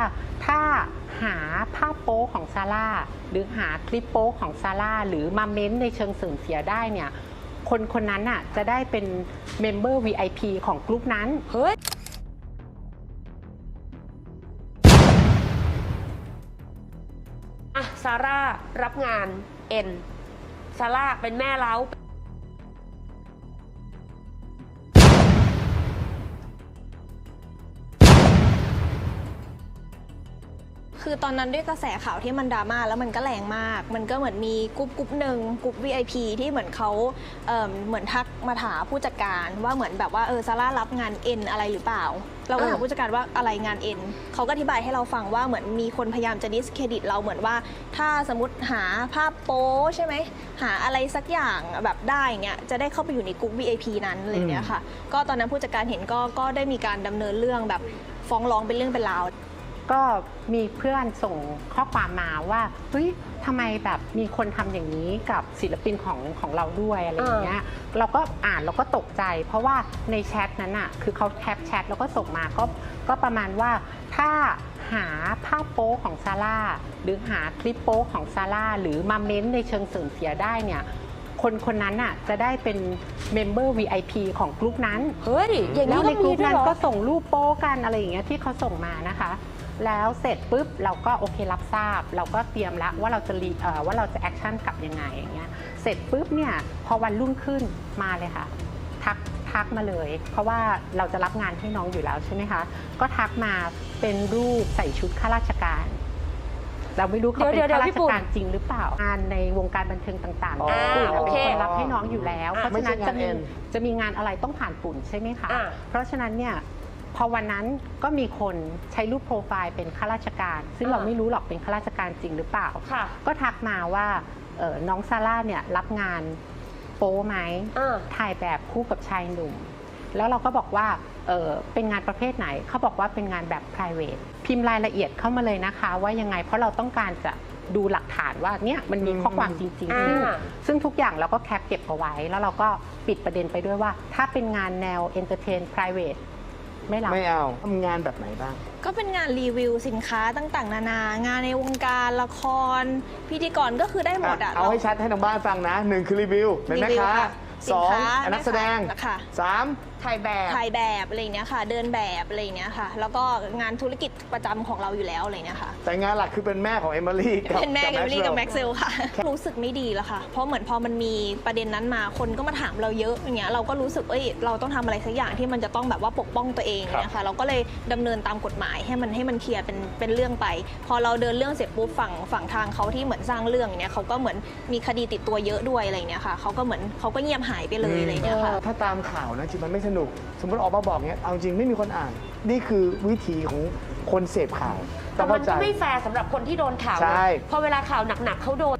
ค่ะถ้าหาภาพโป๊ของซาร่าหรือหาคลิปโป๊ของซาร่าหรือมาเม้นในเชิงเสื่อมเสียได้เนี่ย คนคนนั้นน่ะจะได้เป็นเมมเบอร์ VIP ของกลุ่มนั้น เฮ้ยอะซาร่ารับงานเอ็นซาร่าเป็นแม่เล้า คือตอนนั้นด้วยกระแสข่าวที่มันดราม่าแล้วมันก็แรงมาก มันก็เหมือนมีกรุ๊ปกรุ๊ปหนึ่งกรุ๊ป VIP ที่เหมือนเขาเเหมือนทักมาถามผู้จัดการว่าเหมือนแบบว่าเออซาร่ารับงานเอ็นอะไรหรือเปล่า เราก็ถามผู้จัดการว่าอะไรงานเอ็นเขาก็อธิบายให้เราฟังว่าเหมือนมีคนพยายามจะดิสเครดิตเราเหมือนว่า ถ้าสมมติหาภาพโป๊ใช่ไหมหาอะไรสักอย่างแบบได้เงี้ยจะได้เข้าไปอยู่ในกรุ๊ป VIP นั้นอะไรอย่างเงี้ยค่ะ ก็ตอนนั้นผู้จัดการเห็นก็ก็ได้มีการดำเนินเรื่องแบบฟ้องร้องเป็นเรื่องเป็นราว ก็มีเพื่อนส่งข้อความมาว่าเฮ้ยทำไมแบบมีคนทำอย่างนี้กับศิลปินของของเราด้วยอะไรอย่างเงี้ยเราก็อ่านเราก็ตกใจ เพราะว่าในแชทนั้นอะคือเขาแคปแชทแล้วก็ส่งมาก็ก็ประมาณว่าถ้าหาภาพโป๊ของซาร่าหรือหาคลิปโป๊ของซาร่าหรือมาเม้นในเชิงเสื่อมเสียได้เนี่ย คนคนนั้นอะจะได้เป็นเมมเบอร์ VIP ของกลุ่มนั้น เฮ้ย อย่างแล้วนี้ในก็กมีลุ่มด้วยนั้เหนรอ ก็ส่งรูปโป๊กันอะไรอย่างเงี้ยที่เขาส่งมานะคะ แล้วเสร็จปุ๊บเราก็โอเครับทราบ เราก็เตรียมแล้วว่าเราจะรีเอ่อว่าเราจะแอคชั่นกลับยังไงอย่างเงี้ยเสร็จปุ๊บเนี่ยพอวันรุ่งขึ้นมาเลยค่ะ ทักทักมาเลย เพราะว่าเราจะรับงานให้น้องอยู่แล้วใช่ไหมคะ ก็ทักมาเป็นรูปใส่ชุดข้าราชการ เราไม่รู้เขาเดี๋เป็ยวนเดี๋ยวข้าพี่ราชปุ่นการจริงหรือเปล่างานในวงการบันเทิงต่างๆอ๋อปุ่นโอเป็นเคคนรับให้น้องอยู่แล้ว อะเพราะฉะนั้นไม่ใช่จะงานมีเอ็นจะมีงานอะไรต้องผ่านปุ่นใช่ไหมคะอะ เพราะฉะนั้นเนี่ยพอวันนั้นก็มีคนใช้รูปโปรไฟล์เป็นข้าราชการ ซึ่งอ่าเราไม่รู้หรอกเป็นข้าราชการจริงหรือเปล่า ค่ะ ก็ทักมาว่าเอ่อน้องซาร่าเนี่ยรับงานโป้ไหม อ่า ถ่ายแบบคู่กับชายหนุ่ม แล้วเราก็บอกว่า เออเป็นงานประเภทไหน เขาบอกว่าเป็นงานแบบ private พิมพ์รายละเอียดเข้ามาเลยนะคะ ว่ายังไงเพราะเราต้องการจะดูหลักฐานว่าเนี่ยมันมีข้อความจริงๆ ซึ่งอ่าซึ่งทุกอย่างเราก็แคปเก็บเอาไว้ แล้วเราก็ปิดประเด็นไปด้วยว่า ถ้าเป็นงานแนว entertain private ไม่รับไม่เอาทำงานแบบไหนบ้าง ก็เป็นงานรีวิวสินค้าต่างๆ นานางานในวงการละคร พิธีกรก็คือได้หมดอะเอาให้ชัดให้ทางบ้านฟังนะหนึ่งคือรีวิวเป็นแม่ค้า รีวิวค่ะสองสินค้านักแสดงแม่ค้าค่ะ สามถ่ายแบบ ถ่ายแบบอะไรอย่างเนี้ยค่ะ เดินแบบอะไรอย่างเนี้ยค่ะ แล้วก็งานธุรกิจประจำของเราอยู่แล้วอะไรอย่างเนี้ยค่ะ แต่งานหลักคือเป็นแม่ของเอมิลี่กับเป็นแม่กับซ์ลี่กับเวลแม็กเซลค่ะ รู้สึกไม่ดีแล้วค่ะ เพราะเหมือนพอมันมีประเด็นนั้นมาคนก็มาถามเราเยอะอย่างเงี้ยเราก็รู้สึกเอ้ยเราต้องทำอะไรสักอย่างที่มันจะต้องแบบว่าปกป้องตัวเองอย่างเงี้ยค่ะเราก็เลยดำเนินตามกฎหมายให้มันให้มันเคลียร์เป็นเป็นเรื่องไป พอเราเดินเรื่องเสร็จปุ๊บฝั่งฝั่งทางเขาที่เหมือนสร้างเรื่องอย่างเนี้ยเขาก็เหมือนมีคดีติดตัวเยอะด้วยอะไรอย่างเงี้ยค่ะเขาก็เหมือนเขาก็เงียบหายไปเลยอะไรอย่างเงี้ยค่ะ ถ้าตามข่าวนะจริงมันไม่สนุก สมมติออกมาบอกเงี้ยเอาจริงไม่มีคนอ่าน นี่คือวิธีของคนเสพข่าวแต่ต้องมัเข้านใจก็ไม่แฟร์สำหรับคนที่โดนข่าวใช่ นะพอเวลาข่าวหนักๆเขาโดน